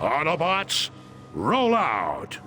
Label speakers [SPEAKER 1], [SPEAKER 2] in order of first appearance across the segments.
[SPEAKER 1] Autobots, roll out!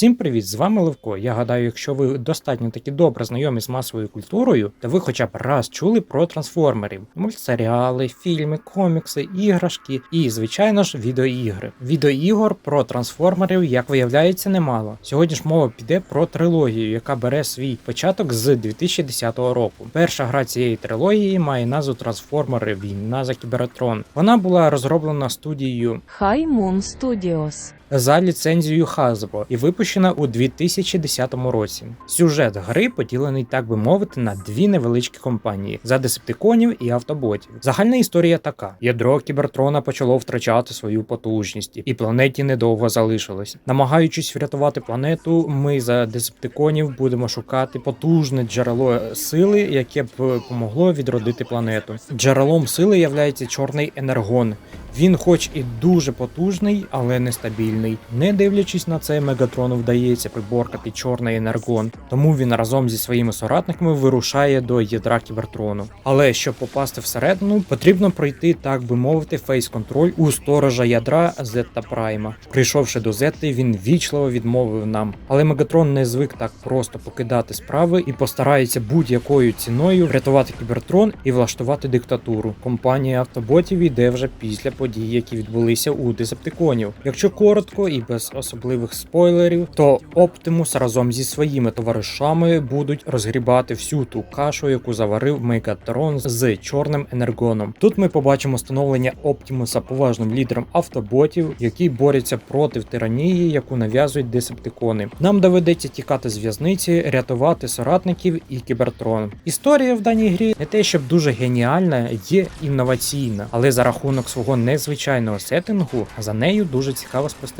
[SPEAKER 2] Всім привіт! З вами Левко. Я гадаю, якщо ви достатньо таки добре знайомі з масовою культурою, то ви хоча б раз чули про трансформерів, мультсеріали, фільми, комікси, іграшки і, звичайно ж, відеоігри. Відеоігор про трансформерів, як виявляється, немало. Сьогодні ж мова піде про трилогію, яка бере свій початок з 2010 року. Перша гра цієї трилогії має назву Трансформери Війна за Кібертрон. Вона була розроблена студією
[SPEAKER 3] High Moon Studios.
[SPEAKER 2] За ліцензією Hasbro і випущена у 2010 році. Сюжет гри поділений, так би мовити, на дві невеличкі компанії за десептиконів і автоботів. Загальна історія така: ядро кібертрона почало втрачати свою потужність, і планеті недовго залишилось. Намагаючись врятувати планету, ми за десептиконів будемо шукати потужне джерело сили, яке б помогло відродити планету. Джерелом сили являється чорний енергон. Він, хоч і дуже потужний, але нестабільний. Не дивлячись на це, Мегатрону вдається приборкати чорний енергон, тому він разом зі своїми соратниками вирушає до ядра кібертрону. Але щоб попасти всередину, потрібно пройти, так би мовити, фейс-контроль у сторожа ядра Зетта Прайма. Прийшовши до Зетти, він вічливо відмовив нам. Але Мегатрон не звик так просто покидати справи і постарається будь-якою ціною врятувати кібертрон і влаштувати диктатуру. Компанія автоботів іде вже після подій, які відбулися у Десептиконів. Якщо коротко і без особливих спойлерів, то Оптимус разом зі своїми товаришами будуть розгрібати всю ту кашу, яку заварив Мегатрон з чорним енергоном. Тут ми побачимо становлення Оптимуса поважним лідером автоботів, які борються проти тиранії, яку нав'язують десептикони. Нам доведеться тікати з в'язниці, рятувати соратників і кібертрон. Історія в даній грі не те, щоб дуже геніальна, є інноваційна, але за рахунок свого незвичайного сеттингу за нею дуже цікаво спостерігати.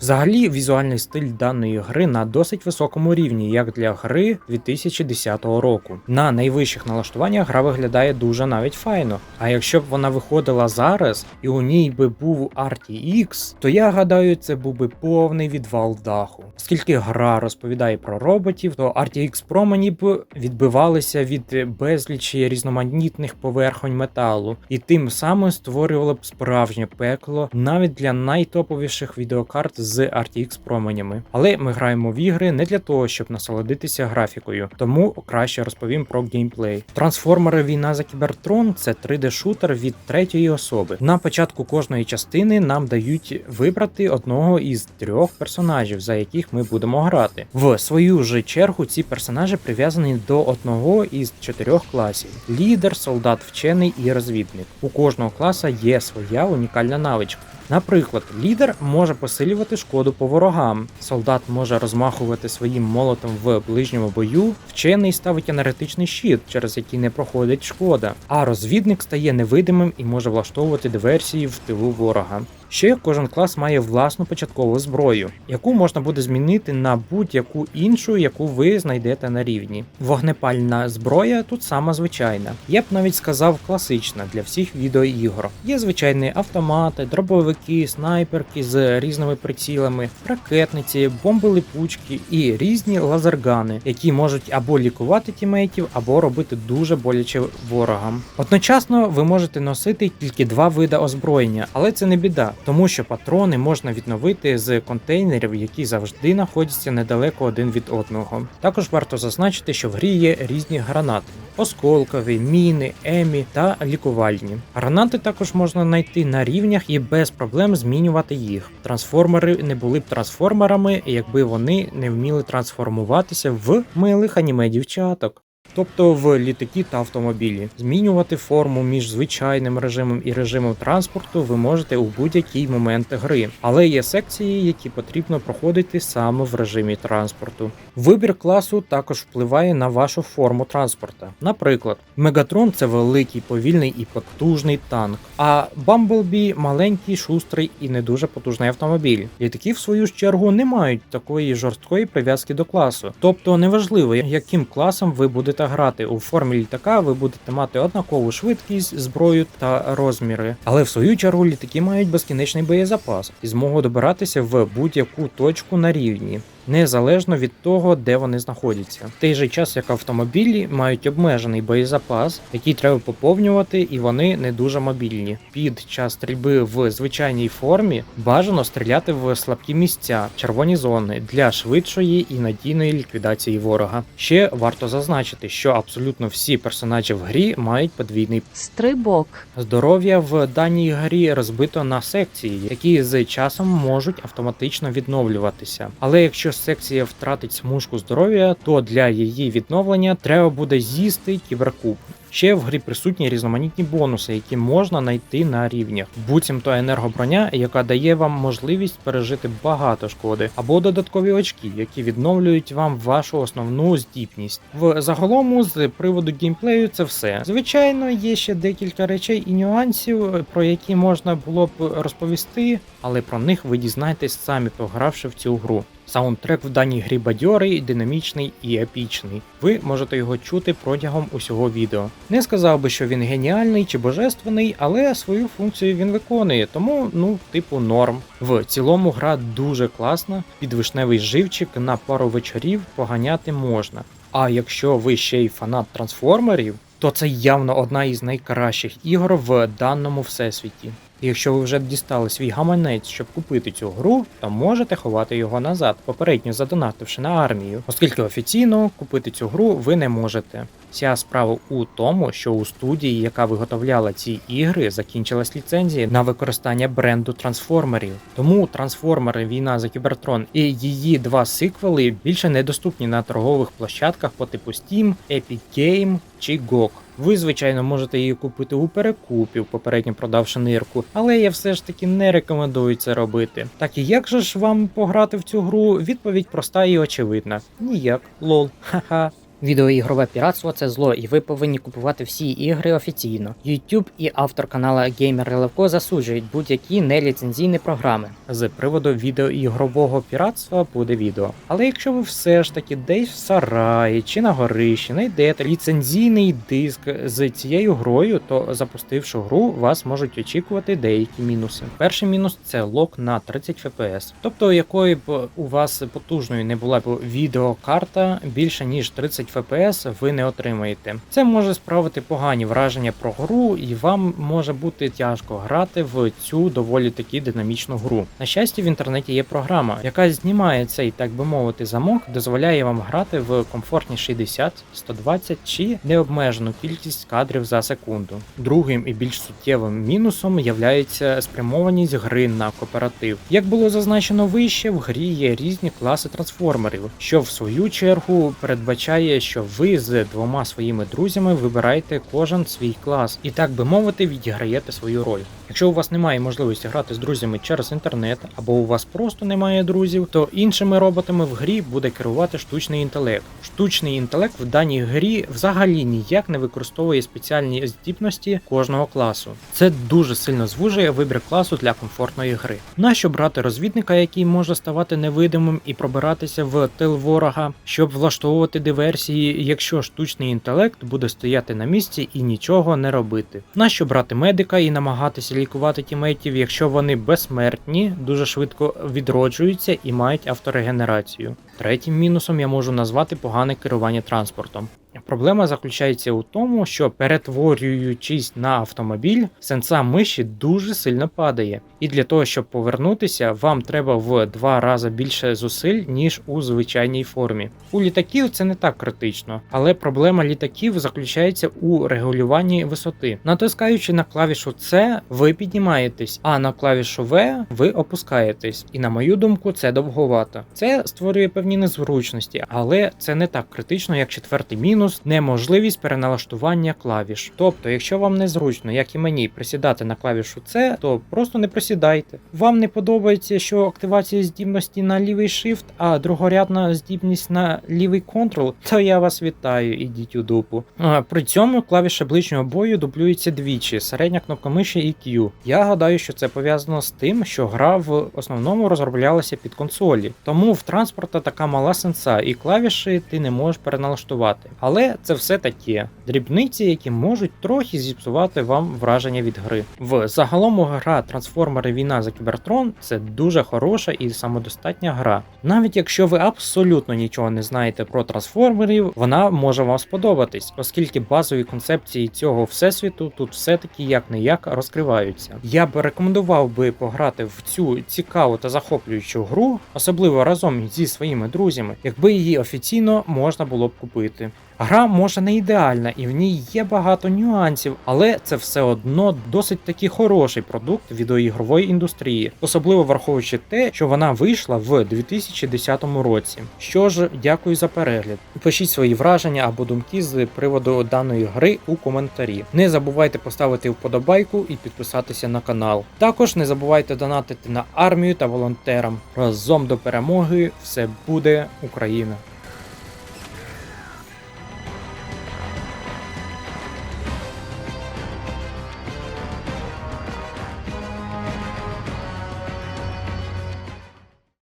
[SPEAKER 2] Взагалі, візуальний стиль даної гри на досить високому рівні, як для гри 2010 року. На найвищих налаштуваннях гра виглядає дуже навіть файно. А якщо б вона виходила зараз і у ній би був RTX, то я гадаю, це був би повний відвал даху. Оскільки гра розповідає про роботів, то RTX промені б відбивалися від безлічі різноманітних поверхонь металу, і тим самим створювало б справжнє пекло навіть для найтоповіших відеокарт з RTX променями. Але ми граємо в ігри не для того, щоб насолодитися графікою, тому краще розповім про геймплей. Трансформери Війна за Кібертрон це 3D-шутер від третьої особи. На початку кожної частини нам дають вибрати одного із трьох персонажів, за яких ми будемо грати. В свою ж чергу ці персонажі прив'язані до одного із чотирьох класів: лідер, солдат, вчений і розвідник. У кожного класа є своя унікальна навичка. Наприклад, лідер може посилювати шкоду по ворогам, солдат може розмахувати своїм молотом в ближньому бою, вчений ставить енергетичний щит, через який не проходить шкода, а розвідник стає невидимим і може влаштовувати диверсії в тилу ворога. Ще кожен клас має власну початкову зброю, яку можна буде змінити на будь-яку іншу, яку ви знайдете на рівні. Вогнепальна зброя тут сама звичайна. Я б навіть сказав класична для всіх відеоігор. Є звичайні автомати, дробовики, снайперки з різними прицілами, ракетниці, бомби липучки і різні лазергани, які можуть або лікувати тімейтів, або робити дуже боляче ворогам. Одночасно ви можете носити тільки два види озброєння, але це не біда, тому що патрони можна відновити з контейнерів, які завжди знаходяться недалеко один від одного. Також варто зазначити, що в грі є різні гранати: осколкові, міни, емі та лікувальні. Гранати також можна знайти на рівнях і без проблем змінювати їх. Трансформери не були б трансформерами, якби вони не вміли трансформуватися в милих аніме дівчаток. Тобто в літаки та автомобілі. Змінювати форму між звичайним режимом і режимом транспорту ви можете у будь-який момент гри, але є секції, які потрібно проходити саме в режимі транспорту. Вибір класу також впливає на вашу форму транспорта. Наприклад, Мегатрон це великий, повільний і потужний танк, а Бамблбі маленький, шустрий і не дуже потужний автомобіль. Літаки, в свою чергу, не мають такої жорсткої прив'язки до класу. Тобто неважливо, яким класом ви будете грати. У формі літака ви будете мати однакову швидкість, зброю та розміри. Але в свою чергу літаки мають безкінечний боєзапас і змогу добиратися в будь-яку точку на рівні. Незалежно від того, де вони знаходяться. В той же час, як автомобілі мають обмежений боєзапас, який треба поповнювати, і вони не дуже мобільні. Під час стрільби в звичайній формі бажано стріляти в слабкі місця, червоні зони для швидшої і надійної ліквідації ворога. Ще варто зазначити, що абсолютно всі персонажі в грі мають подвійний
[SPEAKER 3] Стрибок.
[SPEAKER 2] Здоров'я в даній грі розбито на секції, які з часом можуть автоматично відновлюватися. Але якщо секція втратить смужку здоров'я, то для її відновлення треба буде з'їсти кіберкуб. Ще в грі присутні різноманітні бонуси, які можна знайти на рівнях. Буцімто енергоброня, яка дає вам можливість пережити багато шкоди, або додаткові очки, які відновлюють вам вашу основну здібність. В загалому з приводу геймплею це все. Звичайно, є ще декілька речей і нюансів, про які можна було б розповісти, але про них ви дізнаєтесь самі, погравши в цю гру. Саундтрек в даній грі бадьорий, динамічний і епічний. Ви можете його чути протягом усього відео. Не сказав би, що він геніальний чи божественний, але свою функцію він виконує, тому ну, типу, норм. В цілому гра дуже класна, під вишневий живчик на пару вечорів поганяти можна. А якщо ви ще й фанат трансформерів, то це явно одна із найкращих ігор в даному всесвіті. Якщо ви вже дістали свій гаманець, щоб купити цю гру, то можете ховати його назад, попередньо задонативши на армію, оскільки офіційно купити цю гру ви не можете. Вся справа у тому, що у студії, яка виготовляла ці ігри, закінчилась ліцензія на використання бренду трансформерів. Тому трансформери Війна за Кібертрон і її два сиквели більше недоступні на торгових площадках по типу Steam, Epic Game чи GOG. Ви, звичайно, можете її купити у перекупів, попередньо продавши нирку, але я все ж таки не рекомендую це робити. Так і як же ж вам пограти в цю гру? Відповідь проста і очевидна. Ніяк, лол, ха-ха.
[SPEAKER 4] Відеоігрове піратство це зло, і ви повинні купувати всі ігри офіційно. YouTube і автор канала Gamer Левко засуджують будь-які неліцензійні програми.
[SPEAKER 2] З приводу відеоігрового піратства буде відео. Але якщо ви все ж таки десь в сараї чи на горищі знайдете ліцензійний диск з цією грою, то запустивши гру, вас можуть очікувати деякі мінуси. Перший мінус це лок на 30 FPS. Тобто, якої б у вас потужною не була б відеокарта, більше ніж 30 FPS ви не отримаєте. Це може справити погані враження про гру, і вам може бути тяжко грати в цю доволі таки динамічну гру. На щастя, в інтернеті є програма, яка знімає цей, так би мовити, замок, дозволяє вам грати в комфортні 60, 120 чи необмежену кількість кадрів за секунду. Другим і більш суттєвим мінусом являється спрямованість гри на кооператив. Як було зазначено вище, в грі є різні класи трансформерів, що в свою чергу передбачає, що ви з двома своїми друзями вибираєте кожен свій клас і так би мовити відіграєте свою роль. Якщо у вас немає можливості грати з друзями через інтернет, або у вас просто немає друзів, то іншими роботами в грі буде керувати штучний інтелект. Штучний інтелект в даній грі взагалі ніяк не використовує спеціальні здібності кожного класу. Це дуже сильно звужує вибір класу для комфортної гри. Нащо брати розвідника, який може ставати невидимим і пробиратися в тил ворога, щоб влаштовувати диверсії, якщо штучний інтелект буде стояти на місці і нічого не робити? Нащо брати медика і намагатися лікувати тімейтів, якщо вони безсмертні, дуже швидко відроджуються і мають авторегенерацію? Третім мінусом я можу назвати погане керування транспортом. Проблема заключається у тому, що перетворюючись на автомобіль, сенса миші дуже сильно падає, і для того, щоб повернутися, вам треба в два рази більше зусиль, ніж у звичайній формі. У літаків це не так критично, але проблема літаків заключається у регулюванні висоти. Натискаючи на клавішу C, ви піднімаєтесь, а на клавішу V ви опускаєтесь. І на мою думку, це довговато. Це створює певні незручності, але це не так критично, як четвертий мінус неможливість переналаштування клавіш. Тобто, якщо вам незручно, як і мені, присідати на клавішу C, то просто не присідайте. Вам не подобається, що активація здібності на лівий Shift, а другорядна здібність на лівий Ctrl, то я вас вітаю, ідіть у дупу. А, при цьому клавіша ближнього бою дублюється двічі, середня кнопка миші і Q. Я гадаю, що це пов'язано з тим, що гра в основному розроблялася під консолі, тому в транспорта така мала сенса, і клавіші ти не можеш переналаштувати. Але це все таке дрібниці, які можуть трохи зіпсувати вам враження від гри. В загалом гра Трансформери Війна за Кібертрон це дуже хороша і самодостатня гра. Навіть якщо ви абсолютно нічого не знаєте про трансформерів, вона може вам сподобатись, оскільки базові концепції цього всесвіту тут все-таки як не як розкриваються. Я б рекомендував би пограти в цю цікаву та захоплюючу гру, особливо разом зі своїми друзями, якби її офіційно можна було б купити. Гра може не ідеальна і в ній є багато нюансів, але це все одно досить таки хороший продукт відеоігрової індустрії, особливо враховуючи те, що вона вийшла в 2010 році. Що ж, дякую за перегляд. Пишіть свої враження або думки з приводу даної гри у коментарі. Не забувайте поставити вподобайку і підписатися на канал. Також не забувайте донатити на армію та волонтерам. Разом до перемоги все буде Україна!